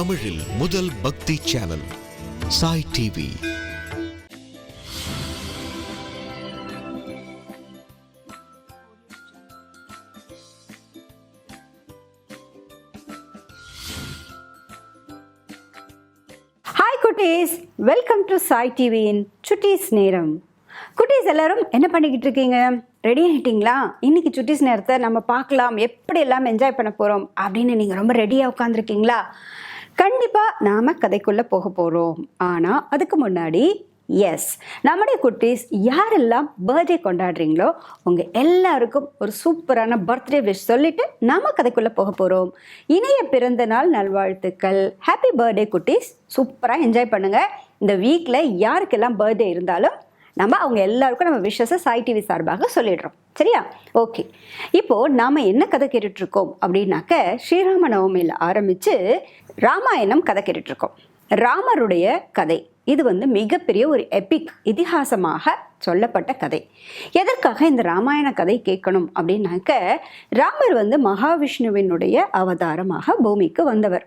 தமிழில் முதல் பக்தி சேனல் சாய் டிவி. ஹாய் குட்டீஸ். வெல்கம் டு சாய் டிவியின் சுட்டீஸ் நேரம். குட்டீஸ் எல்லாரும் என்ன பண்ணிக்கிட்டு இருக்கீங்க? ரெடி ஆகிட்டீங்களா இன்னைக்கு சுட்டீஸ் நேரத்தை நம்ம பார்க்கலாம். எப்படி எல்லாம் என்ஜாய் பண்ண போகிறோம் அப்படின்னு நீங்கள் ரொம்ப ரெடியாக உட்காந்துருக்கீங்களா கண்டிப்பாக நாம் கதைக்குள்ளே போக போகிறோம் ஆனால் அதுக்கு முன்னாடி எஸ் நம்முடைய குட்டீஸ் யாரெல்லாம் பர்த்டே கொண்டாடுறீங்களோ உங்கள் எல்லாருக்கும் ஒரு சூப்பரான பர்த்டே விஷ் சொல்லிட்டு நாம கதைக்குள்ளே போக போகிறோம் இணைய பிறந்த நாள் நல்வாழ்த்துக்கள். ஹாப்பி பர்த்டே குட்டீஸ். சூப்பராக என்ஜாய் பண்ணுங்கள் இந்த வீக்கில் யாருக்கெல்லாம் பர்த்டே இருந்தாலும் நம்ம அவங்க எல்லாருக்கும் நம்ம விஷஸை சாய் டிவி சார்பாக சொல்லிடுறோம். சரியா? ஓகே இப்போது நாம் என்ன கதை கேட்டுட்ருக்கோம் அப்படின்னாக்க ஸ்ரீராம நவமியில் ஆரம்பித்து ராமாயணம் கதை கேட்டுட்ருக்கோம். ராமருடைய கதை இது வந்து மிகப்பெரிய ஒரு எபிக் இதிகாசமாக சொல்லப்பட்ட கதை. எதற்காக இந்த ராமாயண கதை கேட்கணும் அப்படின்னாக்க ராமர் வந்து மகாவிஷ்ணுவினுடைய அவதாரமாக பூமிக்கு வந்தவர்.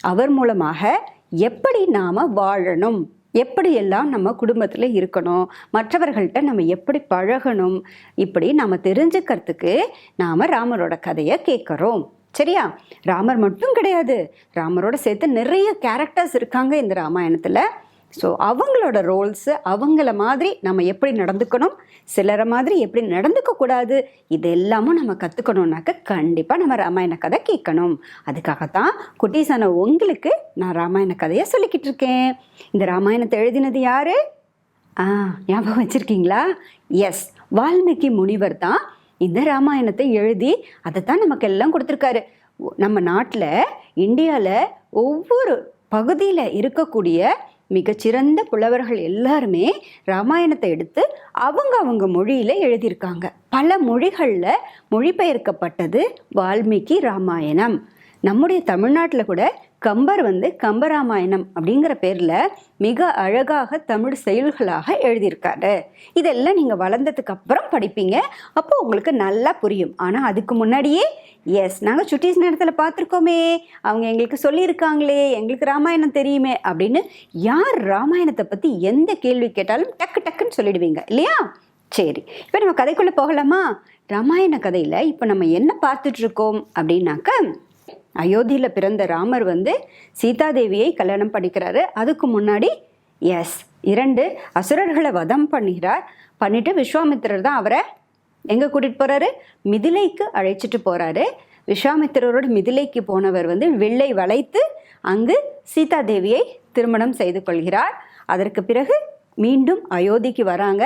அவர் மூலமாக எப்படி நாம் வாழணும் எப்படியெல்லாம் நம்ம குடும்பத்தில் இருக்கணும் மற்றவர்கள்ட்ட நம்ம எப்படி பழகணும் இப்படி நாம் தெரிஞ்சுக்கிறதுக்கு நாம் ராமரோட கதையை கேட்குறோம். சரியா? ராமர் மட்டும் கிடையாது. ராமரோட சேர்த்து நிறைய கேரக்டர்ஸ் இருக்காங்க இந்த ராமாயணத்தில். ஸோ அவங்களோட ரோல்ஸு அவங்கள மாதிரி நம்ம எப்படி நடந்துக்கணும் சிலரை மாதிரி எப்படி நடந்துக்கக்கூடாது இது எல்லாமும் நம்ம கற்றுக்கணுன்னாக்க கண்டிப்பாக நம்ம ராமாயண கதை கேட்கணும். அதுக்காகத்தான் குட்டீஸான உங்களுக்கு நான் ராமாயண கதையை சொல்லிக்கிட்டு இருக்கேன். இந்த ராமாயணத்தை எழுதினது யார்? ஆ ஞாபகம் வச்சுருக்கீங்களா? எஸ் வால்மீகி முனிவர் தான் இந்த ராமாயணத்தை எழுதி அதை தான் நமக்கு எல்லாம் கொடுத்துருக்காரு. நம்ம நாட்டில் இந்தியாவில் ஒவ்வொரு பகுதியில் இருக்கக்கூடிய மிகச்சிறந்த புலவர்கள் எல்லாருமே ராமாயணத்தை எடுத்து அவங்க அவங்க மொழியில் எழுதியிருக்காங்க. பல மொழிகளில் மொழிபெயர்க்கப்பட்டது வால்மீகி ராமாயணம். நம்முடைய தமிழ்நாட்டில் கூட கம்பர் வந்து கம்பராமாயணம் அப்படிங்கிற பேரில் மிக அழகாக தமிழ் செயல்களாக எழுதியிருக்காரு. இதெல்லாம் நீங்கள் வளர்ந்ததுக்கு அப்புறம் படிப்பீங்க. அப்போ உங்களுக்கு நல்லா புரியும். ஆனால் அதுக்கு முன்னாடியே எஸ் நாங்கள் சுட்டீஸ் நேரத்தில் பார்த்துருக்கோமே. அவங்க எங்களுக்கு சொல்லியிருக்காங்களே எங்களுக்கு ராமாயணம் தெரியுமே அப்படின்னு யார் ராமாயணத்தை பற்றி எந்த கேள்வி கேட்டாலும் டக்கு டக்குன்னு சொல்லிடுவீங்க. இல்லையா? சரி இப்போ நம்ம கதைக்குள்ளே போகலாமா? ராமாயண கதையில் இப்போ நம்ம என்ன பார்த்துட்ருக்கோம் அப்படின்னாக்க அயோத்தியில் பிறந்த ராமர் வந்து சீதாதேவியை கல்யாணம் பண்ணிக்கிறாரு. அதுக்கு முன்னாடி எஸ் இரண்டு அசுரர்களை வதம் பண்ணுகிறார். பண்ணிட்டு விஸ்வாமித்திரர் தான் அவரை எங்கே கூட்டிகிட்டு போகிறாரு மிதிலைக்கு அழைச்சிட்டு போகிறாரு விஸ்வாமித்திரரோட மிதிலைக்கு போனவர் வந்து வெள்ளை வளைத்து அங்கு சீதாதேவியை திருமணம் செய்து கொள்கிறார். அதற்கு பிறகு மீண்டும் அயோத்திக்கு வராங்க.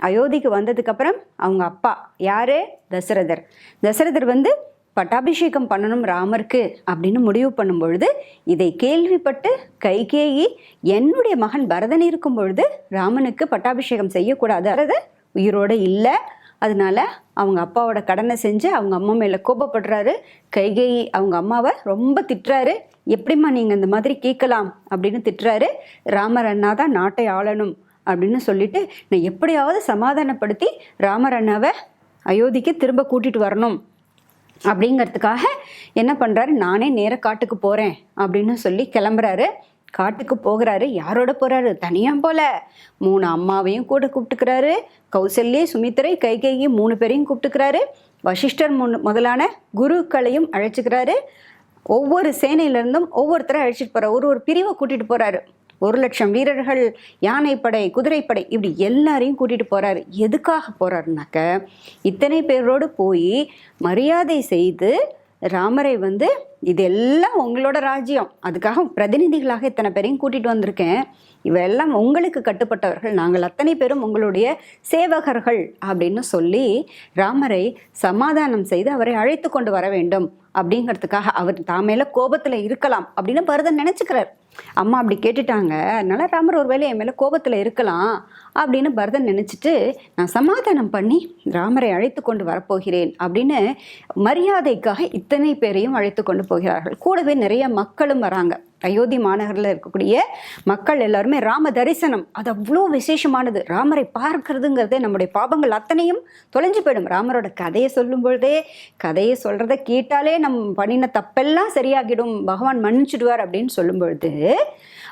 அயோத்திக்கு வந்ததுக்கப்புறம் அவங்க அப்பா யாரு? தசரதர். தசரதர் வந்து பட்டாபிஷேகம் பண்ணணும் ராமருக்கு அப்படின்னு முடிவு பண்ணும் பொழுது இதை கேள்விப்பட்டு கைகேயி என்னுடைய மகன் பரதன் இருக்கும் பொழுது ராமனுக்கு பட்டாபிஷேகம் செய்யக்கூடாது. அதாவது உயிரோடு இல்லை. அதனால அவங்க அப்பாவோட கடனை செஞ்சு அவங்க அம்மா மேலே கோபப்படுறாரு. கைகேயி அவங்க அம்மாவை ரொம்ப திட்டுறாரு. எப்படிம்மா நீங்கள் இந்த மாதிரி கேட்கலாம்? அப்படின்னு திட்டுறாரு. ராமர் அண்ணா தான் நாட்டை ஆளணும். அப்படின்னு சொல்லிட்டு நான் எப்படியாவது சமாதானப்படுத்தி ராமர் அண்ணாவை அயோத்திக்கு திரும்ப கூட்டிட்டு வரணும். அப்படிங்கிறதுக்காக என்ன பண்ணுறாரு நானே நேர காட்டுக்கு போகிறேன் அப்படின்னு சொல்லி கிளம்புறாரு. காட்டுக்கு போகிறாரு. யாரோட போகிறாரு தனியாக போல. மூணு அம்மாவையும் கூட கூப்பிட்டுக்கிறாரு. கௌசல்யே சுமித்திரை கைகேயி மூணு பேரையும் கூப்பிட்டுக்கிறாரு. வசிஷ்டர் முன் முதலான குருக்களையும் அழைச்சிக்கிறாரு. ஒவ்வொரு சேனையிலேருந்தும் ஒவ்வொருத்தரை அழைச்சிட்டு போகிறார் ஒரு ஒரு பிரிவை கூட்டிகிட்டு போகிறாரு ஒரு லட்சம் வீரர்கள் யானைப்படை குதிரைப்படை இப்படி எல்லாரையும் கூட்டிகிட்டு போகிறாரு எதுக்காக போகிறாருனாக்க இத்தனை பேரோடு போய் மரியாதை செய்து ராமரை வந்து இதெல்லாம் உங்களோட ராஜ்யம். அதுக்காக பிரதிநிதிகளாக இத்தனை பேரையும் கூட்டிகிட்டு வந்திருக்கேன். இவெல்லாம் உங்களுக்கு கட்டுப்பட்டவர்கள். நாங்கள் அத்தனை பேரும் உங்களுடைய சேவகர்கள் அப்படின்னு சொல்லி ராமரை சமாதானம் செய்து அவரை அழைத்து கொண்டு வர வேண்டும். அப்படிங்கிறதுக்காக அவர் தாமேல கோபத்தில் இருக்கலாம் அப்படின்னு பரதன் நினச்சிக்கிறார். அம்மா அப்படி கேட்டுட்டாங்க. அதனால ராமர் ஒரு வேளை என் மேலே கோபத்தில் இருக்கலாம் அப்படின்னு பரதன் நினச்சிட்டு நான் சமாதானம் பண்ணி ராமரை அழைத்து கொண்டு வரப்போகிறேன் அப்படின்னு மரியாதைக்காக இத்தனை பேரையும் அழைத்து கொண்டு போகிறார்கள். கூடவே நிறைய மக்களும் வராங்க. அயோத்தி மாநகரில் இருக்கக்கூடிய மக்கள் எல்லாருமே ராம தரிசனம். அது அவ்வளோ விசேஷமானது. ராமரை பார்க்கறதுங்கிறதே நம்முடைய பாபங்கள் அத்தனையும் தொலைஞ்சு போயிடும். ராமரோட கதையை சொல்லும் பொழுதே கதையை சொல்கிறத கேட்டாலே நம் பண்ணின தப்பெல்லாம் சரியாகிடும். பகவான் மன்னிச்சிடுவார் அப்படின்னு சொல்லும் பொழுது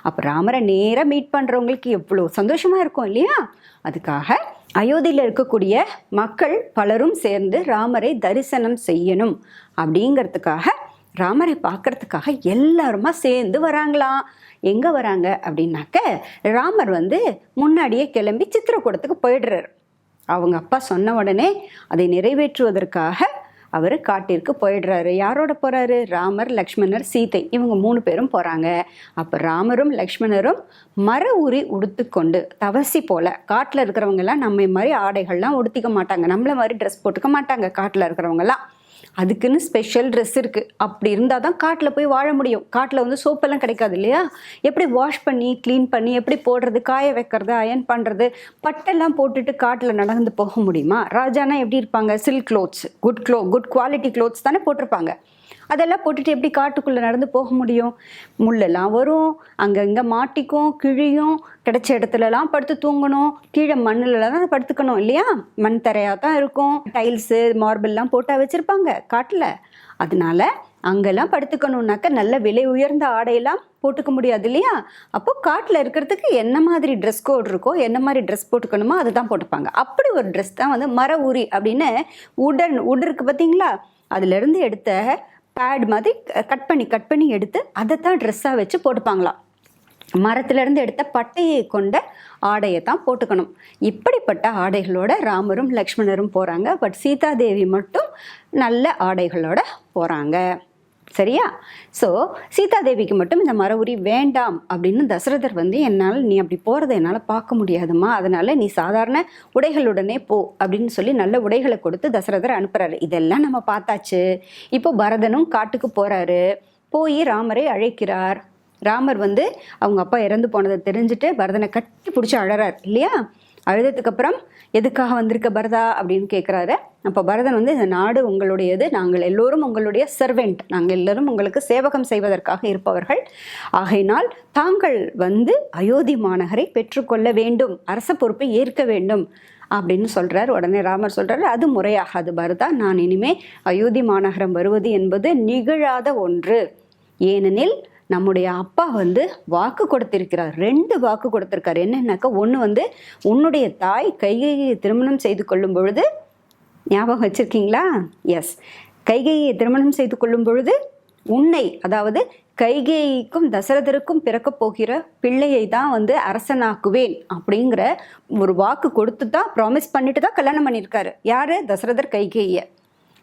அப்போ ராமரை நேராக மீட் பண்ணுறவங்களுக்கு எவ்வளோ சந்தோஷமாக இருக்கும் இல்லையா? அதுக்காக அயோத்தியில் இருக்கக்கூடிய மக்கள் பலரும் சேர்ந்து ராமரை தரிசனம் செய்யணும் அப்படிங்கிறதுக்காக ராமரை பார்க்கறதுக்காக எல்லாருமா சேர்ந்து வராங்களாம் எங்கே வராங்க? அப்படின்னாக்க ராமர் வந்து முன்னாடியே கிளம்பி சித்திரக்கூடத்துக்கு போயிடுறாரு. அவங்க அப்பா சொன்ன உடனே அதை நிறைவேற்றுவதற்காக அவர் காட்டிற்கு போயிடுறாரு. யாரோட போகிறாரு ராமர் லக்ஷ்மணர் சீதை. இவங்க மூணு பேரும் போகிறாங்க அப்போ ராமரும் லக்ஷ்மணரும் மர உரி உடுத்துக்கொண்டு தவசி போல் காட்டில் இருக்கிறவங்கெல்லாம் நம்ம மாதிரி ஆடைகள்லாம் உடுத்திக்க மாட்டாங்க. நம்மள மாதிரி ட்ரெஸ் போட்டுக்க மாட்டாங்க காட்டில் இருக்கிறவங்கெல்லாம். அதுக்குன்னு ஸ்பெஷல் ட்ரெஸ் இருக்குது அப்படி இருந்தால் தான் காட்டில் போய் வாழ முடியும். காட்டில் வந்து சோப்பெல்லாம் கிடைக்காது இல்லையா? எப்படி வாஷ் பண்ணி க்ளீன் பண்ணி எப்படி போடுறது காய வைக்கிறது அயன் பண்ணுறது பட்டெல்லாம் போட்டுட்டு காட்டில் நடந்து போக முடியுமா? ராஜானா எப்படி இருப்பாங்க? Silk clothes good glow good quality clothes தானே போட்டிருப்பாங்க. அதெல்லாம் போட்டுட்டு எப்படி காட்டுக்குள்ளே நடந்து போக முடியும்? முள்ளெல்லாம் வரும். அங்கங்கே மாட்டிக்கும் கிழியும். கிடைச்ச இடத்துலலாம் படுத்து தூங்கணும். கீழே மண்ணிலலாம் தான் படுத்துக்கணும் இல்லையா? மண் தரையாக தான் இருக்கும். டைல்ஸு மார்பிள்லாம் போட்டால் வச்சுருப்பாங்க காட்டில். அதனால அங்கெல்லாம் படுத்துக்கணுன்னாக்க நல்ல விலை உயர்ந்த ஆடையெல்லாம் போட்டுக்க முடியாது இல்லையா? அப்போ காட்டில் இருக்கிறதுக்கு என்ன மாதிரி ட்ரெஸ் கோட் இருக்கோ என்ன மாதிரி ட்ரெஸ் போட்டுக்கணுமோ அதுதான் போட்டுப்பாங்க. அப்படி ஒரு ட்ரெஸ் தான் வந்து மர உரி அப்படின்னு உடன் உடருக்கு இருக்கு பார்த்தீங்களா அதுலேருந்து எடுத்த பேட் மாதிரி கட் பண்ணி கட் பண்ணி எடுத்து அதை தான் ட்ரெஸ்ஸாக வச்சு போட்டுப்பாங்களாம். மரத்திலிருந்து எடுத்த பட்டையை கொண்ட ஆடையை தான் போட்டுக்கணும். இப்படிப்பட்ட ஆடைகளோட ராமரும் லக்ஷ்மணரும் போகிறாங்க பட் சீதாதேவி மட்டும் நல்ல ஆடைகளோட போகிறாங்க சரியா? ஸோ சீதாதேவிக்கு மட்டும் இந்த மர உரி வேண்டாம் அப்படின்னு தசரதர் வந்து என்னால் நீ அப்படி போகிறத என்னால் பார்க்க முடியாதும்மா. அதனால் நீ சாதாரண உடைகளுடனே போ அப்படின்னு சொல்லி நல்ல உடைகளை கொடுத்து தசரதர் அனுப்புகிறாரு இதெல்லாம் நம்ம பார்த்தாச்சு. இப்போ பரதனும் காட்டுக்கு போகிறாரு போய் ராமரை அழைக்கிறார். ராமர் வந்து அவங்க அப்பா இறந்து போனதை தெரிஞ்சுட்டு பரதனை கட்டி பிடிச்சி அழறார் இல்லையா? அழுததுக்கப்புறம் எதுக்காக வந்திருக்க பரதா அப்படின்னு கேட்குறாரு அப்போ பரதன் வந்து இந்த நாடு உங்களுடையது நாங்கள் எல்லோரும் உங்களுடைய சர்வெண்ட் நாங்கள் எல்லோரும் உங்களுக்கு சேவகம் செய்வதற்காக இருப்பவர்கள். ஆகையினால் தாங்கள் வந்து அயோத்தி மாநகரை பெற்றுக்கொள்ள வேண்டும். அரச பொறுப்பை ஏற்க வேண்டும் அப்படின்னு சொல்கிறார் உடனே ராமர் சொல்கிறார் அது முறையாகாது பரதா. நான் இனிமே அயோத்தி மாநகரம் வருவது என்பது நிகழாத ஒன்று. ஏனெனில் நம்முடைய அப்பா வந்து வாக்கு கொடுத்திருக்கிறார். ரெண்டு வாக்கு கொடுத்திருக்கார். என்னன்னாக்கா ஒன்று வந்து உன்னுடைய தாய் கைகையை திருமணம் செய்து கொள்ளும் பொழுது ஞாபகம் வச்சுருக்கீங்களா? எஸ் கைகையை திருமணம் செய்து கொள்ளும் பொழுது உன்னை அதாவது கைகேயிக்கும் தசரதருக்கும் பிறக்கப் போகிற பிள்ளையை தான் வந்து அரசனாக்குவேன் அப்படிங்கிற ஒரு வாக்கு கொடுத்து தான் ப்ராமிஸ் பண்ணிட்டு தான் கல்யாணம் பண்ணியிருக்காரு. யார்? தசரதர் கைகேயை.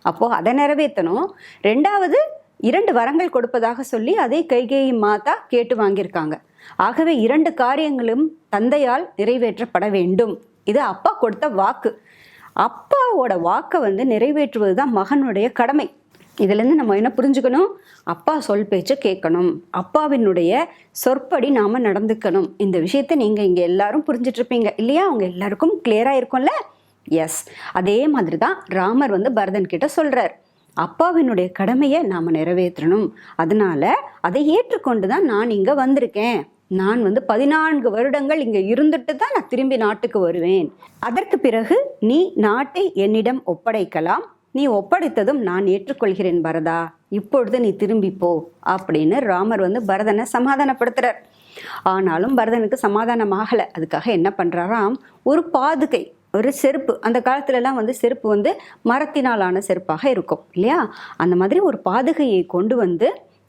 அப்போது அதை நிறைவேற்றணும். ரெண்டாவது இரண்டு வரங்கள் கொடுப்பதாக சொல்லி அதை கைகேயி மாதா கேட்டு வாங்கியிருக்காங்க. ஆகவே இரண்டு காரியங்களும் தந்தையால் நிறைவேற்றப்பட வேண்டும். இது அப்பா கொடுத்த வாக்கு. அப்பாவோட வாக்கை வந்து நிறைவேற்றுவது தான் மகனுடைய கடமை. இதுலேருந்து நம்ம என்ன புரிஞ்சுக்கணும்? அப்பா சொல் பேச்சு கேட்கணும். அப்பாவினுடைய சொற்படி நாம் நடந்துக்கணும். இந்த விஷயத்தை நீங்கள் இங்கே எல்லாரும் புரிஞ்சிட்ருப்பீங்க. இல்லையா? அவங்க எல்லாருக்கும் கிளியராக இருக்கும்ல? எஸ் அதே மாதிரி தான் ராமர் வந்து பரதன் கிட்ட சொல்கிறார் அப்பாவினுடைய கடமையை நாம் நிறைவேற்றணும். அதனால அதை ஏற்றுக்கொண்டு தான் நான் இங்கே வந்திருக்கேன். நான் வந்து பதினான்கு வருடங்கள் இங்கே இருந்துட்டு தான் நான் திரும்பி நாட்டுக்கு வருவேன். அதற்கு பிறகு நீ நாட்டை என்னிடம் ஒப்படைக்கலாம். நீ ஒப்படைத்ததும் நான் ஏற்றுக்கொள்கிறேன் பரதா. இப்பொழுது நீ திரும்பி போ அப்படின்னு ராமர் வந்து பரதனை சமாதானப்படுத்துறார். ஆனாலும் பரதனுக்கு சமாதானம் ஆகலை அதுக்காக என்ன பண்ணுறாராம் ஒரு பாதுகை. ஒரு செருப்பு. அந்த காலத்துலலாம் வந்து செருப்பு வந்து மரத்தினாலான செருப்பாக இருக்கும் இல்லையா? அந்த மாதிரி ஒரு பாதுகையை கொண்டு வந்து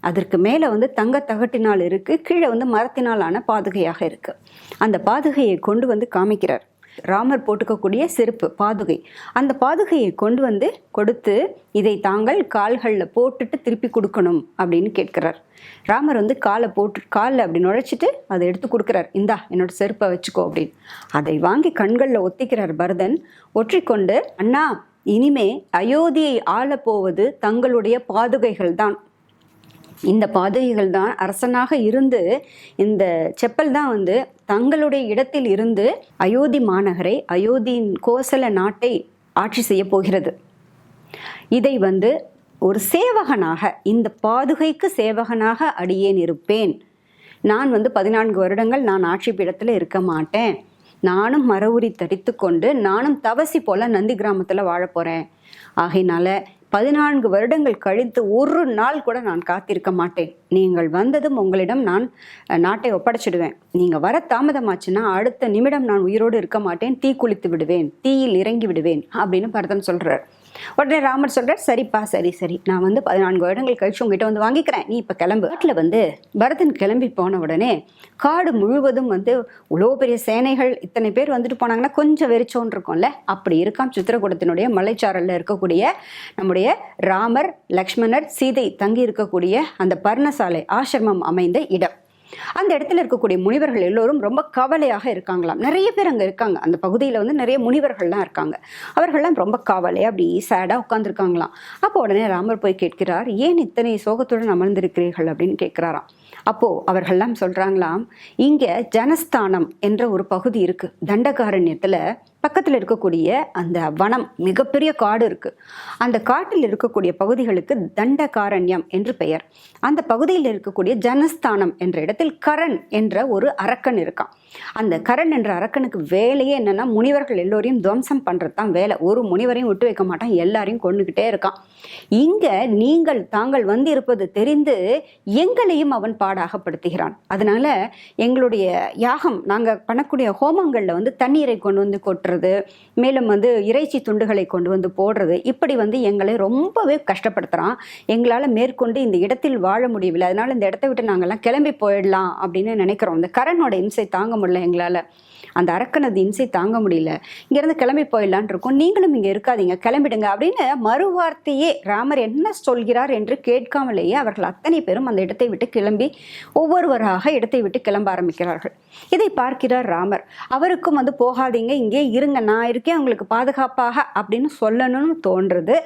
அதற்கு மேலே வந்து தங்க தகட்டினால் இருக்குது கீழே வந்து மரத்தினாலான பாதுகையாக இருக்குது அந்த பாதுகையை கொண்டு வந்து காமிக்கிறார். ராமர் போட்டுக்கக்கூடிய செருப்பு பாதுகை. அந்த பாதுகையை கொண்டு வந்து கொடுத்து இதை தாங்கள் கால்களில் போட்டுட்டு திருப்பி கொடுக்கணும் அப்படின்னு கேட்கிறார். ராமர் வந்து காலை போட்டு காலில் அப்படி நுழைச்சிட்டு அதை எடுத்து கொடுக்குறார். இந்தா என்னோட செருப்பை வச்சுக்கோ அப்படின்னு. அதை வாங்கி கண்களில் ஒத்திக்கிறார் பரதன். ஒற்றிக்கொண்டு அண்ணா இனிமே அயோத்தியை ஆளப்போவது தங்களுடைய பாதுகைகள் தான் இந்த பாதுகைகள் தான் அரசனாக இருந்து இந்த செப்பல் தான் வந்து தங்களுடைய இடத்தில் இருந்து அயோத்தி மாநகரை அயோத்தியின் கோசல நாட்டை ஆட்சி செய்ய போகிறது. இதை வந்து ஒரு சேவகனாக இந்த பாதுகைக்கு சேவகனாக அடியேன் இருப்பேன். நான் வந்து பதினான்கு வருடங்கள் நான் ஆட்சி பீடத்தில் இருக்க மாட்டேன். நானும் மரவுரி தரித்து கொண்டு நானும் தவசி போல நந்தி கிராமத்தில் வாழ போகிறேன் ஆகையினால பதினான்கு வருடங்கள் கழித்து ஒரு நாள் கூட நான் காத்திருக்க மாட்டேன். நீங்கள் வந்ததும் உங்களிடம் நான் நாட்டை ஒப்படைச்சிடுவேன். நீங்கள் வர தாமதமாச்சுன்னா அடுத்த நிமிடம் நான் உயிரோடு இருக்க மாட்டேன். தீ குளித்து விடுவேன். தீயில் இறங்கி விடுவேன். அப்படின்னு பரதன் சொல்கிறார் உடனே ராமர் சொல்கிறார் சரிப்பா சரி சரி. நான் வந்து பதினான்கு வருடங்கள் கழிச்சு உங்ககிட்ட வந்து வாங்கிக்கிறேன். நீ இப்போ கிளம்பு. காட்டில் வந்து பரதன் கிளம்பி போன உடனே காடு முழுவதும் வந்து இவ்வளோ பெரிய சேனைகள் இத்தனை பேர் வந்துட்டு போனாங்கன்னா கொஞ்சம் வெறிச்சோன்னு இருக்கும்ல. அப்படி இருக்காம் சித்திரக்கூடத்தினுடைய மலைச்சாரல்ல இருக்கக்கூடிய நம்முடைய ராமர் லக்ஷ்மணர் சீதை தங்கி இருக்கக்கூடிய அந்த பர்ணசாலை ஆசிரமம் அமைந்த இடம். அந்த இடத்துல இருக்கக்கூடிய முனிவர்கள் எல்லோரும் ரொம்ப கவலையாக இருக்காங்களாம். நிறைய பேர் அங்கே இருக்காங்க. அந்த பகுதியில் வந்து நிறைய முனிவர்கள்லாம் இருக்காங்க. அவர்கள்லாம் ரொம்ப கவலையாக அப்படி சேடாக உட்காந்துருக்காங்களாம் அப்போ உடனே ராமர் போய் கேட்கிறார் ஏன் இத்தனை சோகத்துடன் அமர்ந்திருக்கிறீர்கள்? அப்படின்னு கேட்குறாராம். அப்போது அவர்கள்லாம் சொல்கிறாங்களாம் இங்கே ஜனஸ்தானம் என்ற ஒரு பகுதி இருக்குது தண்டகாரண்யத்தில் பக்கத்தில் இருக்கக்கூடிய அந்த வனம் மிகப்பெரிய காடு இருக்குது அந்த காட்டில் இருக்கக்கூடிய பகுதிகளுக்கு தண்டகாரண்யம் என்று பெயர். அந்த பகுதியில் இருக்கக்கூடிய ஜனஸ்தானம் என்ற இடத்தில் கரண் என்ற ஒரு அரக்கன் இருக்கான். அந்த கரண் என்ற அரக்கனுக்கு வேலையே என்னன்னா முனிவர்கள் எல்லோரையும் துவம்சம் பண்ணுறது தான் வேலை. ஒரு முனிவரையும் விட்டு வைக்க மாட்டான் எல்லாரையும் கொண்டுக்கிட்டே இருக்கான். இங்கே நீங்கள் தாங்கள் வந்து இருப்பது தெரிந்து எங்களையும் அவன் பாடாகப்படுத்துகிறான். அதனால எங்களுடைய யாகம் நாங்கள் பண்ணக்கூடிய ஹோமங்களில் வந்து தண்ணீரை கொண்டு வந்து கொட்டுறது மேலும் வந்து இறைச்சி துண்டுகளை கொண்டு வந்து போடுறது இப்படி வந்து எங்களை ரொம்பவே கஷ்டப்படுத்துகிறான் எங்களால் மேற்கொண்டு இந்த இடத்தில் வாழ முடியவில்லை. அதனால இந்த இடத்த விட்டு நாங்கள்லாம் கிளம்பி போயிடலாம் அப்படின்னு நினைக்கிறோம். இந்த கரனோட இம்சை தாங்க முடியல எங்களால். அந்த அரக்கனது இம்சை தாங்க முடியல. இங்கேருந்து கிளம்பி போயிடலான் இருக்கோம். நீங்களும் இங்கே இருக்காதீங்க. கிளம்பிடுங்க அப்படின்னு மறுவார்த்தையே ராமர் என்ன சொல்கிறார் என்று கேட்காமலேயே அவர்கள் அத்தனை பேரும் அந்த இடத்தை விட்டு கிளம்பி ஒவ்வொருவராக இடத்தை விட்டு கிளம்ப ஆரம்பிக்கிறார்கள். இதை பார்க்கிறார் ராமர். அவருக்கும் வந்து போகாதீங்க. இங்கே இருங்க. நான் இருக்கேன். உங்களுக்கு பாதுகாப்பாக அப்படின்னு சொல்லணும்னு தோன்றுது.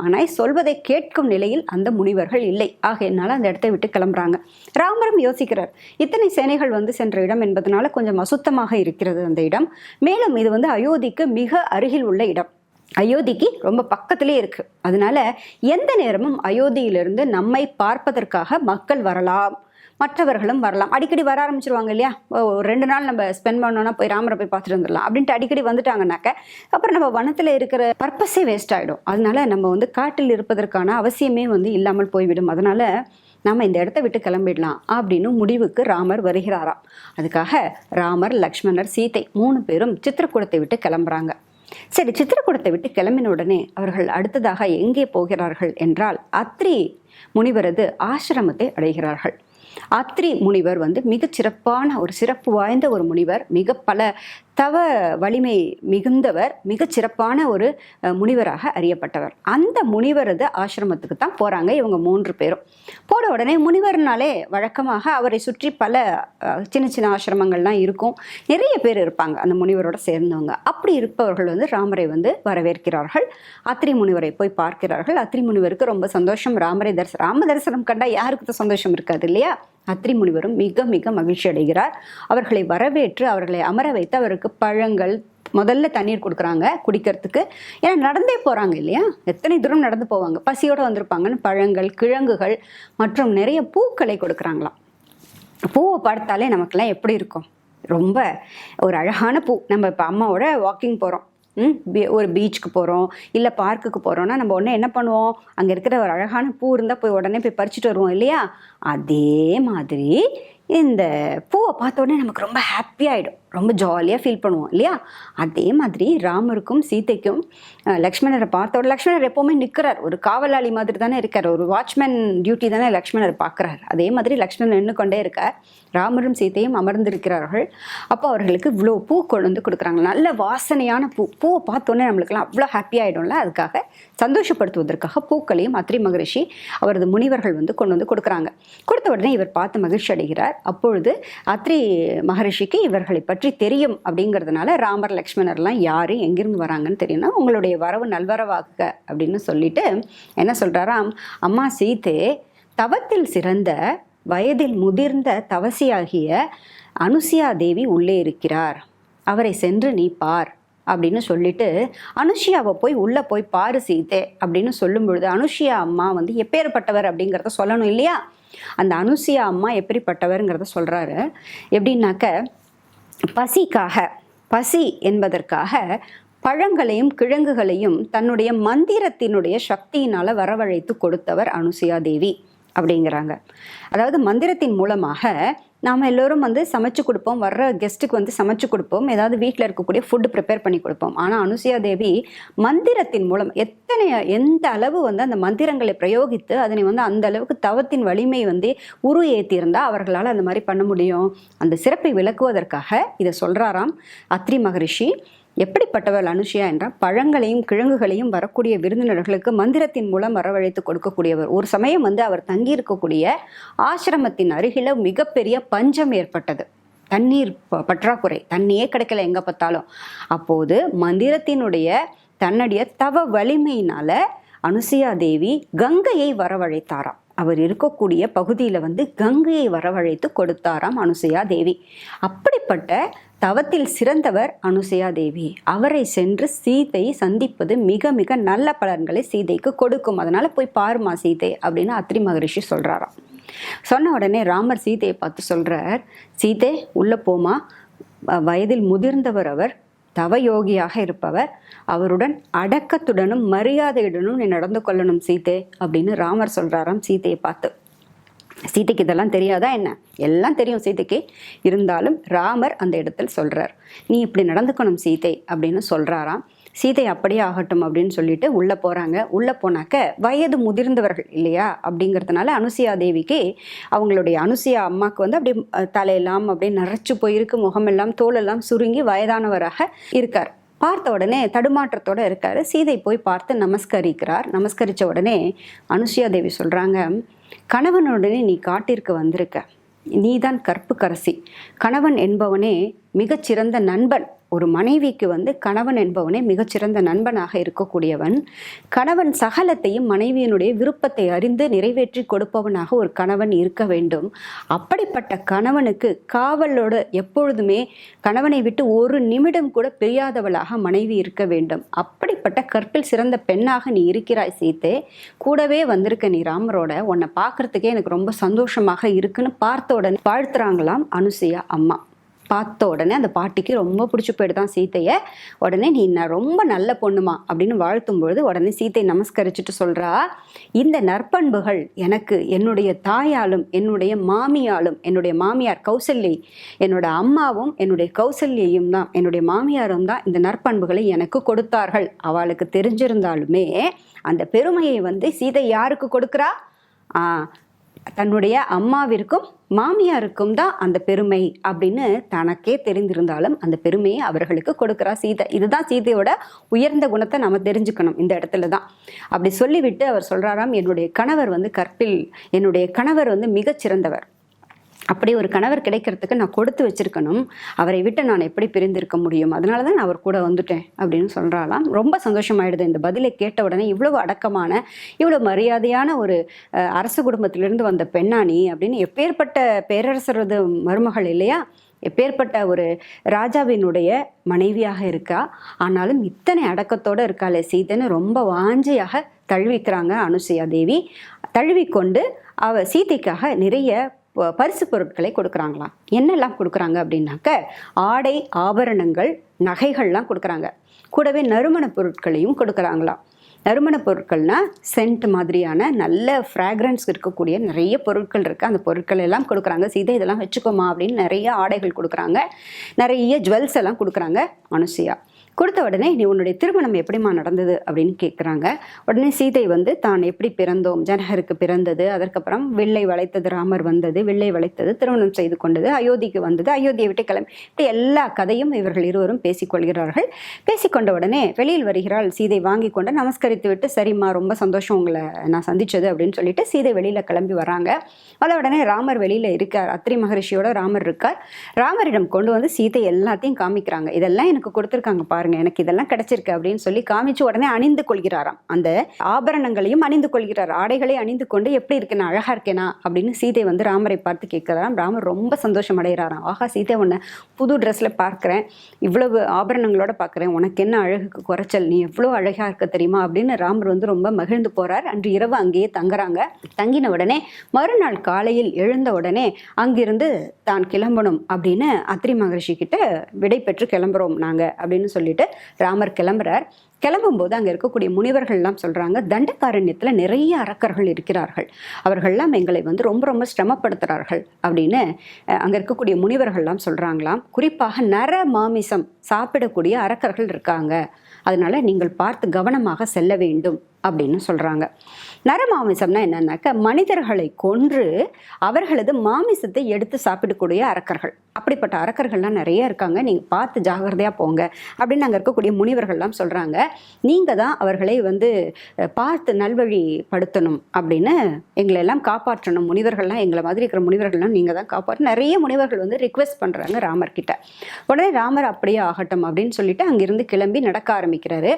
ஆனால் சொல்வதை கேட்கும் நிலையில் அந்த முனிவர்கள் இல்லை. ஆகையினால அந்த இடத்தை விட்டு கிளம்புறாங்க. ராமரும் யோசிக்கிறார். இத்தனை சேனைகள் வந்து சென்ற இடம் என்பதனால கொஞ்சம் அசுத்தமாக இருக்கிறது. அந்த இடம். மேலும் இது வந்து அயோத்திக்கு மிக அருகில் உள்ள இடம். அயோத்திக்கு ரொம்ப பக்கத்திலே இருக்கு. அதனால எந்த நேரமும் அயோத்தியிலிருந்து நம்மை பார்ப்பதற்காக மக்கள் வரலாம். மற்றவர்களும் வரலாம். அடிக்கடி வர ஆரம்பிச்சிருவாங்க இல்லையா? ஓ, ரெண்டு நாள் நம்ம ஸ்பெண்ட் பண்ணோன்னா போய் ராமரை போய் பார்த்துட்டு வந்துடலாம் அப்படின்ட்டு அடிக்கடி வந்துட்டாங்கனாக்க அப்புறம் நம்ம வனத்தில் இருக்கிற பர்பஸே வேஸ்ட் ஆகிடும் அதனால நம்ம வந்து காட்டில் இருப்பதற்கான அவசியமே வந்து இல்லாமல் போய்விடும். அதனால நம்ம இந்த இடத்த விட்டு கிளம்பிடலாம் அப்படின்னு முடிவுக்கு ராமர் வருகிறாராம். அதுக்காக ராமர் லக்ஷ்மணர் சீதை மூணு பேரும் சித்திரக்கூடத்தை விட்டு கிளம்புறாங்க. சரி சித்திரக்கூடத்தை விட்டு கிளம்பின உடனே அவர்கள் அடுத்ததாக எங்கே போகிறார்கள் என்றால் அத்ரி முனிவரது ஆசிரமத்தை அடைகிறார்கள். அத்ரி முனிவர் வந்து மிகச் சிறப்பான ஒரு சிறப்பு வாய்ந்த ஒரு முனிவர். மிக பல தவ வலிமை மிகுந்தவர் மிகச் சிறப்பான ஒரு முனிவராக அறியப்பட்டவர். அந்த முனிவரது ஆசிரமத்துக்கு தான் போகிறாங்க இவங்க மூன்று பேரும். போன உடனே முனிவர்னாலே வழக்கமாக அவரை சுற்றி பல சின்ன சின்ன ஆசிரமங்கள்லாம் இருக்கும். நிறைய பேர் இருப்பாங்க அந்த முனிவரோட சேர்ந்தவங்க. அப்படி இருப்பவர்கள் வந்து ராமரை வந்து வரவேற்கிறார்கள். அத்திரி முனிவரை போய் பார்க்கிறார்கள். அத்திரி முனிவருக்கு ரொம்ப சந்தோஷம். ராமரை தரிசனம் ராம தரிசனம் கண்டால் யாருக்கு சந்தோஷம் இருக்காது இல்லையா? அத்ரி முனிவரும் மிக மிக மகிழ்ச்சி அடைகிறார். அவர்களை வரவேற்று அவர்களை அமர வைத்து அவருக்கு பழங்கள் முதல்ல தண்ணீர் கொடுக்குறாங்க குடிக்கிறதுக்கு. ஏன்னா நடந்தே போகிறாங்க இல்லையா? எத்தனை தூரம் நடந்து போவாங்க? பசியோடு வந்திருப்பாங்கன்னு பழங்கள் கிழங்குகள் மற்றும் நிறைய பூக்களை கொடுக்குறாங்களாம். பூவை பார்த்தாலே நமக்கெல்லாம் எப்படி இருக்கும்? ரொம்ப ஒரு அழகான பூ. நம்ம இப்போ அம்மாவோட வாக்கிங் போகிறோம் ஒரு பீச்சுக்கு போகிறோம் இல்லை பார்க்குக்கு போகிறோன்னா நம்ம உடனே என்ன பண்ணுவோம்? அங்கே இருக்கிற ஒரு அழகான பூ இருந்தால் போய் உடனே போய் பறிச்சுட்டு வருவோம் இல்லையா? அதே மாதிரி இந்த பூவை பார்த்த உடனே நமக்கு ரொம்ப ஹாப்பியாகிடும் ரொம்ப ஜாலியாக ஃபீல் பண்ணுவோம் இல்லையா? அதே மாதிரி ராமருக்கும் சீதைக்கும் லக்ஷ்மணரை பார்த்தவர் லக்ஷ்மணர் எப்போவுமே நிற்கிறார் ஒரு காவலாளி மாதிரி தானே இருக்கார். ஒரு வாட்ச்மேன் டியூட்டி தானே லக்ஷ்மணர் பார்க்குறார். அதே மாதிரி லக்ஷ்மணன் நின்று கொண்டே இருக்கார். ராமரும் சீதையும் அமர்ந்திருக்கிறார்கள். அப்போ அவர்களுக்கு இவ்வளோ பூ கொண்டு வந்து கொடுக்குறாங்க. நல்ல வாசனையான பூ. பூவை பார்த்தோன்னே நம்மளுக்குலாம் அவ்வளோ ஹாப்பி ஆகிடும்ல அதுக்காக சந்தோஷப்படுத்துவதற்காக பூக்களையும் அத்ரி மகரிஷி அவரது முனிவர்கள் வந்து கொண்டு வந்து கொடுக்குறாங்க. கொடுத்த உடனே இவர் பார்த்து மகிழ்ச்சி அடைகிறார். அப்பொழுது அத்ரி மகரிஷிக்கு இவர்களை பற்றி பற்றி தெரியும் அப்படிங்கிறதுனால ராமர் லக்ஷ்மணர்லாம் யார் எங்கிருந்து வராங்கன்னு தெரியும்னா உங்களுடைய வரவு நல்வரவாக்க அப்படின்னு சொல்லிட்டு என்ன சொல்கிறாராம் அம்மா சீதே தவத்தில் சிறந்த வயதில் முதிர்ந்த தவசியாகிய அனுசியா தேவி உள்ளே இருக்கிறார். அவரை சென்று நீ பார் அப்படின்னு சொல்லிட்டு அனுஷியாவை போய் உள்ளே போய் பாரு சீதே அப்படின்னு சொல்லும் பொழுது அனுஷியா அம்மா வந்து எப்பேற்பட்டவர் அப்படிங்கிறத சொல்லணும் இல்லையா? அந்த அனுஷியா அம்மா எப்படிப்பட்டவருங்கிறத சொல்கிறாரு எப்படின்னாக்க பசிக்காக பசி என்பதற்காக பழங்களையும் கிழங்குகளையும் தன்னுடைய மந்திரத்தினுடைய சக்தியினால் வரவழைத்து கொடுத்தவர் அனுசுயா தேவி அப்படிங்கிறாங்க. அதாவது மந்திரத்தின் மூலமாக நாம் எல்லோரும் வந்து சமைச்சு கொடுப்போம். வர்ற கெஸ்ட்டுக்கு வந்து சமைச்சு கொடுப்போம். ஏதாவது வீட்டில் இருக்கக்கூடிய ஃபுட்டு ப்ரிப்பேர் பண்ணி கொடுப்போம். ஆனால் அனுசுயா தேவி மந்திரத்தின் மூலம் எத்தனை எந்த அளவு வந்து அந்த மந்திரங்களை பிரயோகித்து அதனை வந்து அந்த அளவுக்கு தவத்தின் வலிமை வந்து உரு ஏற்றியிருந்தால் அவர்களால் அந்த மாதிரி பண்ண முடியும். அந்த சிறப்பை விளக்குவதற்காக இதை சொல்கிறாராம் அத்ரி மகரிஷி. எப்படிப்பட்டவள் அனுஷியா என்றால் பழங்களையும் கிழங்குகளையும் வரக்கூடிய விருந்தினர்களுக்கு மந்திரத்தின் மூலம் வரவழைத்து கொடுக்கக்கூடியவர். ஒரு சமயம் வந்து அவர் தங்கியிருக்கக்கூடிய ஆசிரமத்தின் அருகில மிகப்பெரிய பஞ்சம் ஏற்பட்டது. தண்ணீர் ப- பற்றாக்குறை. தண்ணியே கிடைக்கல எங்க பார்த்தாலும். அப்போது மந்திரத்தினுடைய தன்னுடைய தவ வலிமையினால அனுசயா தேவி கங்கையை வரவழைத்தாராம். அவர் இருக்கக்கூடிய பகுதியில் வந்து கங்கையை வரவழைத்து கொடுத்தாராம் அனுசையா தேவி. அப்படிப்பட்ட தவத்தில் சிறந்தவர் அனுசயா தேவி அவரை சென்று சீதை சந்திப்பது மிக மிக நல்ல பலன்களை சீதைக்கு கொடுக்கும். அதனால் போய் பாருமா சீதை அப்படின்னு அத்ரி மகரிஷி சொல்கிறாராம் சொன்ன உடனே ராமர் சீதையை பார்த்து சொல்கிறார் சீதை உள்ள போமா. வயதில் முதிர்ந்தவர் அவர் தவயோகியாக இருப்பவர். அவருடன் அடக்கத்துடனும் மரியாதையுடனும் நீ நடந்து கொள்ளணும் சீதை. அப்படின்னு ராமர் சொல்கிறாராம் சீதையை பார்த்து. சீதைக்கு இதெல்லாம் தெரியாதா என்ன? எல்லாம் தெரியும் சீதைக்கு. இருந்தாலும் ராமர் அந்த இடத்தில் சொல்கிறார் நீ இப்படி நடந்துக்கணும் சீதை அப்படின்னு சொல்கிறாராம் சீதை அப்படியே ஆகட்டும் அப்படின்னு சொல்லிட்டு உள்ளே போகிறாங்க உள்ளே போனாக்க வயது முதிர்ந்தவர்கள் இல்லையா? அப்படிங்கிறதுனால அனுசியா தேவிக்கு அவங்களுடைய அனுசியா அம்மாவுக்கு வந்து அப்படியே தலையெல்லாம் அப்படியே நரைச்சு போயிருக்கு. முகமெல்லாம் தோலெல்லாம் சுருங்கி வயதானவராக இருக்கார். பார்த்த உடனே தடுமாற்றத்தோட இருக்கார். சீதை போய் பார்த்து நமஸ்கரிக்கிறார். நமஸ்கரித்த உடனே அனுசுயா தேவி சொல்கிறாங்க கணவனுடனே நீ காட்டிற்கு வந்திருக்க. நீதான் கற்புக்கரசி. கணவன் என்பவனே மிகச்சிறந்த நண்பன். ஒரு மனைவிக்கு வந்து கணவன் என்பவனே மிகச்சிறந்த நண்பனாக இருக்கக்கூடியவன். கணவன் சகலத்தையும் மனைவியினுடைய விருப்பத்தை அறிந்து நிறைவேற்றி கொடுப்பவனாக ஒரு கணவன் இருக்க வேண்டும். அப்படிப்பட்ட கணவனுக்கு காவலோடு எப்பொழுதுமே கணவனை விட்டு ஒரு நிமிடம் கூட பிரியாதவளாக மனைவி இருக்க வேண்டும். அப்படிப்பட்ட கற்பில் சிறந்த பெண்ணாக நீ இருக்கிறாய் சீத்தே. கூடவே வந்திருக்க நீ ராமரோட. உன்னை பார்க்கறதுக்கே எனக்கு ரொம்ப சந்தோஷமாக இருக்குன்னு பார்த்த உடனே வாழ்த்துறாங்களாம் அனுசையா அம்மா. பார்த்த உடனே அந்த பாட்டிக்கு ரொம்ப பிடிச்சி போயிடுதான் சீத்தையை. உடனே நீ நான் ரொம்ப நல்ல பொண்ணுமா? அப்படின்னு வாழ்த்தும் பொழுது உடனே சீத்தை நமஸ்கரிச்சுட்டு சொல்கிறா இந்த நற்பண்புகள் எனக்கு என்னுடைய தாயாலும் என்னுடைய மாமியாலும் என்னுடைய மாமியார் கௌசல்யை என்னோட அம்மாவும் என்னுடைய கௌசல்யையும் தான் என்னுடைய மாமியாரும் தான் இந்த நற்பண்புகளை எனக்கு கொடுத்தார்கள். அவளுக்கு தெரிஞ்சிருந்தாலுமே அந்த பெருமையை வந்து சீதை யாருக்கு கொடுக்குறா? ஆ, தன்னுடைய அம்மாவிற்கும் மாமியாருக்கும் தான் அந்த பெருமை அப்படின்னு தனக்கே தெரிந்திருந்தாலும் அந்த பெருமையை அவர்களுக்கு கொடுக்குறா சீதை. இதுதான் சீதையோட உயர்ந்த குணத்தை நம்ம தெரிஞ்சுக்கணும் இந்த இடத்துல தான். அப்படி சொல்லிவிட்டு அவர் சொல்கிறாராம் என்னுடைய கணவர் வந்து கற்பில் என்னுடைய கணவர் வந்து மிகச்சிறந்தவர். அப்படி ஒரு கணவர் கிடைக்கிறதுக்கு நான் கொடுத்து வச்சிருக்கணும். அவரை விட்டு நான் எப்படி பிரிந்திருக்க முடியும்? அதனால தான் நான் அவர் கூட வந்துட்டேன் அப்படின்னு சொல்கிறாளாம் ரொம்ப சந்தோஷமாயிடுது. இந்த பதிலை கேட்ட உடனே இவ்வளவு அடக்கமான இவ்வளோ மரியாதையான ஒரு அரசு குடும்பத்திலிருந்து வந்த பெண்ணாணி அப்படின்னு எப்பேற்பட்ட பேரரசரது மருமகள் இல்லையா? எப்பேற்பட்ட ஒரு ராஜாவினுடைய மனைவியாக இருக்கா? ஆனாலும் இத்தனை அடக்கத்தோடு இருக்காளே. சீதைன்னு ரொம்ப வாஞ்சையாக தழுவிக்கிறாங்க அனுசயா தேவி. தழுவிக்கொண்டு அவ சீதைக்காக நிறைய பரிசு பொருட்களை கொடுக்குறாங்களாம். என்னெல்லாம் கொடுக்குறாங்க அப்படின்னாக்க ஆடை ஆபரணங்கள் நகைகள்லாம் கொடுக்குறாங்க. கூடவே நறுமணப் பொருட்களையும் கொடுக்குறாங்களாம். நறுமணப் பொருட்கள்னா சென்ட் மாதிரியான நல்ல ஃப்ராக்ரன்ஸ் இருக்கக்கூடிய நிறைய பொருட்கள் இருக்குது அந்த பொருட்கள் எல்லாம் கொடுக்குறாங்க. சீதை இதெல்லாம் வச்சுக்கோமா அப்படின்னு நிறைய ஆடைகள் கொடுக்குறாங்க. நிறைய ஜுவல்ஸ் எல்லாம் கொடுக்குறாங்க. அனுசுயா கொடுத்த உடனே நீ உன்னுடைய திருமணம் எப்படிம்மா நடந்தது அப்படின்னு கேட்குறாங்க உடனே சீதை வந்து தான் எப்படி பிறந்தோம்? ஜனகருக்கு பிறந்தது அதற்கப்புறம் வெள்ளை வளைத்தது ராமர் வந்தது வெள்ளை வளைத்தது திருமணம் செய்து கொண்டது அயோத்திக்கு வந்தது அயோத்தியை விட்டு கிளம்பி இப்படி எல்லா கதையும் இவர்கள் இருவரும் பேசிக்கொள்கிறார்கள். பேசிக்கொண்ட உடனே வெளியில் வருகிறாள் சீதை வாங்கி கொண்டு நமஸ்கரித்து விட்டு சரிம்மா ரொம்ப சந்தோஷம் உங்களை நான் சந்திச்சது அப்படின்னு சொல்லிட்டு சீதை வெளியில் கிளம்பி வராங்க. வந்த உடனே ராமர் வெளியில் இருக்கார். அத்ரி மகரிஷியோட ராமர் இருக்கார். ராமரிடம் கொண்டு வந்து சீதை எல்லாத்தையும் காமிக்கிறாங்க. இதெல்லாம் எனக்கு கொடுத்துருக்காங்க பாரு பாருங்க எனக்கு இதெல்லாம் கிடைச்சிருக்கு அப்படின்னு சொல்லி காமிச்சு உடனே அணிந்து கொள்கிறாராம். அந்த ஆபரணங்களையும் அணிந்து கொள்கிறார். ஆடைகளை அணிந்து கொண்டு எப்படி இருக்கு நான் அழகா இருக்கேனா அப்படின்னு சீதை வந்து ராமரை பார்த்து கேட்கிறாராம். ராமர் ரொம்ப சந்தோஷம் அடைகிறாராம். ஆகா சீதை உன்னை புது ட்ரெஸ்ல பார்க்கிறேன். இவ்வளவு ஆபரணங்களோட பார்க்குறேன். உனக்கு என்ன அழகுக்கு குறைச்சல்? நீ எவ்வளோ அழகா இருக்க தெரியுமா? அப்படின்னு ராமர் வந்து ரொம்ப மகிழ்ந்து போறார். அன்று இரவு அங்கேயே தங்குறாங்க. தங்கின உடனே மறுநாள் காலையில் எழுந்த உடனே அங்கிருந்து தான் கிளம்பணும் அப்படின்னு அத்ரி மகரிஷி கிட்ட விடை பெற்று கிளம்புறோம் நாங்க அப்படின்னு சொல்லிட்டு ராமர் கிளம்புறார். கிளம்பும்போது அங்கே இருக்கக்கூடிய முனிவர்கள்லாம் சொல்கிறாங்க தண்டகாரண்யத்தில் நிறைய அரக்கர்கள் இருக்கிறார்கள். அவர்கள்லாம் எங்களை வந்து ரொம்ப ரொம்ப சிரமப்படுத்துகிறார்கள் அப்படின்னு அங்கே இருக்கக்கூடிய முனிவர்கள்லாம் சொல்கிறாங்களாம் குறிப்பாக நர மாமிசம் சாப்பிடக்கூடிய அரக்கர்கள் இருக்காங்க. அதனால நீங்கள் பார்த்து கவனமாக செல்ல வேண்டும் அப்படின்னு சொல்கிறாங்க நரமாமிசம்னா என்னன்னாக்க மனிதர்களை கொன்று அவர்களது மாமிசத்தை எடுத்து சாப்பிடக்கூடிய அரக்கர்கள். அப்படிப்பட்ட அரக்கர்கள்லாம் நிறைய இருக்காங்க. நீங்கள் பார்த்து ஜாகிரதையாக போங்க. அப்படின்னு அங்கே இருக்கக்கூடிய முனிவர்கள்லாம் சொல்கிறாங்க நீங்கள் தான் அவர்களை வந்து பார்த்து நல்வழிப்படுத்தணும் அப்படின்னு எங்களை எல்லாம் காப்பாற்றணும். முனிவர்கள்லாம் எங்களை மாதிரி இருக்கிற முனிவர்கள்லாம் நீங்கள் தான் காப்பாற்றணும் நிறைய முனிவர்கள் வந்து ரிக்வெஸ்ட் பண்ணுறாங்க ராமர் கிட்ட உடனே ராமர் அப்படியே ஆகட்டும் அப்படின்னு சொல்லிட்டு அங்கிருந்து கிளம்பி நடக்க ஆரம்பிக்கிறாரு.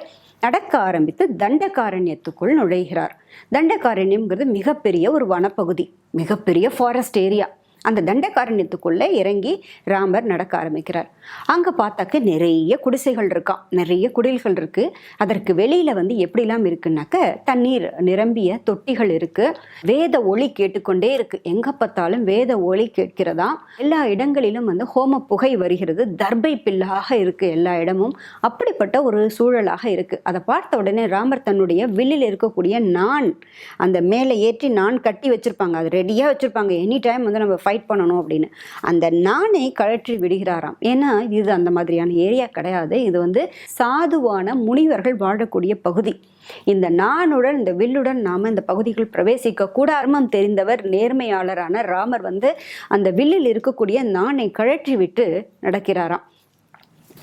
நடக்க ஆரம்பித்து தண்டகாரண்யத்துக்குள் நுழைகிறார். தண்டகாரண்யம்ங்கிறது மிகப்பெரிய ஒரு வனப்பகுதி. மிகப்பெரிய ஃபாரஸ்ட் ஏரியா அந்த தண்டகாரண்யத்துக்குள்ளே இறங்கி ராமர் நடக்க ஆரம்பிக்கிறார். அங்கே பார்த்தாக்க நிறைய குடிசைகள் இருக்கான் நிறைய குடில்கள் இருக்குது அதற்கு வெளியில் வந்து எப்படிலாம் இருக்குன்னாக்க தண்ணீர் நிரம்பிய தொட்டிகள் இருக்குது வேத ஒளி கேட்டுக்கொண்டே இருக்குது எங்கே பார்த்தாலும் வேத ஒளி கேட்கிறதா? எல்லா இடங்களிலும் வந்து ஹோம புகை வருகிறது. தர்பை பில்லாக இருக்குது எல்லா இடமும். அப்படிப்பட்ட ஒரு சூழலாக இருக்குது அதை பார்த்த உடனே ராமர் தன்னுடைய வில்லில் இருக்கக்கூடிய நான் அந்த மேலே ஏற்றி நான் கட்டி வச்சுருப்பாங்க. அது ரெடியாக வச்சுருப்பாங்க. எனி டைம் வந்து நம்ம ஃபைட் பண்ணணும் அப்படின்னு. அந்த நானே கழற்றி விடுகிறாராம். ஏன்னா இது அந்த மாதிரியான ஏரியா கிடையாது. இது வந்து சாதுவான முனிவர்கள் வாழக்கூடிய பகுதி. இந்த நானுடன் இந்த வில்லுடன் நாம் இந்த பகுதிகள் பிரவேசிக்க கூடாரமம் தெரிந்தவர் நேர்மையாளரான ராமர் வந்து அந்த வில்லில் இருக்கக்கூடிய நானை கழற்றி விட்டு நடக்கிறாராம்.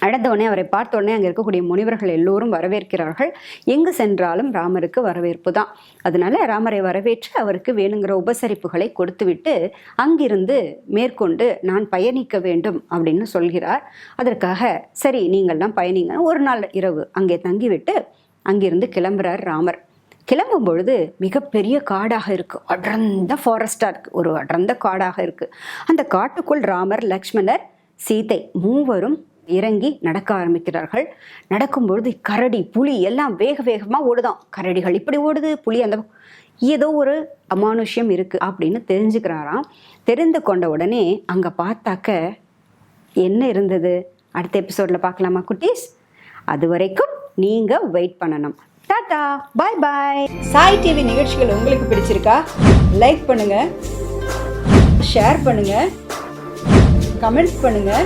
நடந்தவுடனே அவரை பார்த்தோடனே அங்கே இருக்கக்கூடிய முனிவர்கள் எல்லோரும் வரவேற்கிறார்கள். எங்கு சென்றாலும் ராமருக்கு வரவேற்பு தான். அதனால ராமரை வரவேற்று அவருக்கு வேணுங்கிற உபசரிப்புகளை கொடுத்துவிட்டு அங்கிருந்து மேற்கொண்டு நான் பயணிக்க வேண்டும் அப்படின்னு சொல்கிறார். அதற்காக சரி நீங்கள்லாம் பயணிங்க. ஒரு நாள் இரவு அங்கே தங்கிவிட்டு அங்கிருந்து கிளம்புறார் ராமர். கிளம்பும் பொழுது மிகப்பெரிய காடாக இருக்கு. அடர்ந்த ஃபாரஸ்டாக இருக்கு. ஒரு அடர்ந்த காடாக இருக்கு. அந்த காட்டுக்குள் ராமர் லக்ஷ்மணர் சீதை மூவரும் இறங்கி நடக்க ஆரம்பிக்கிறார்கள். நடக்கும்பொழுது கரடி புலி எல்லாம் வேக வேகமாக ஓடுதான். கரடிகள் இப்படி ஓடுது புலி அந்த ஏதோ ஒரு அமானுஷ்யம் இருக்கு அப்படின்னு தெரிஞ்சுக்கிறாராம். தெரிந்து கொண்ட உடனே அங்கே பார்த்தாக்க என்ன இருந்தது? அடுத்த எபிசோடில் பார்க்கலாமா குட்டீஸ்? அது வரைக்கும் நீங்கள் வெயிட் பண்ணணும். Tata bye bye Sai TV நிகழ்ச்சிகள் உங்களுக்கு பிடிச்சிருக்கா? லைக் பண்ணுங்கள் ஷேர் பண்ணுங்கள் கமெண்ட்ஸ் பண்ணுங்கள்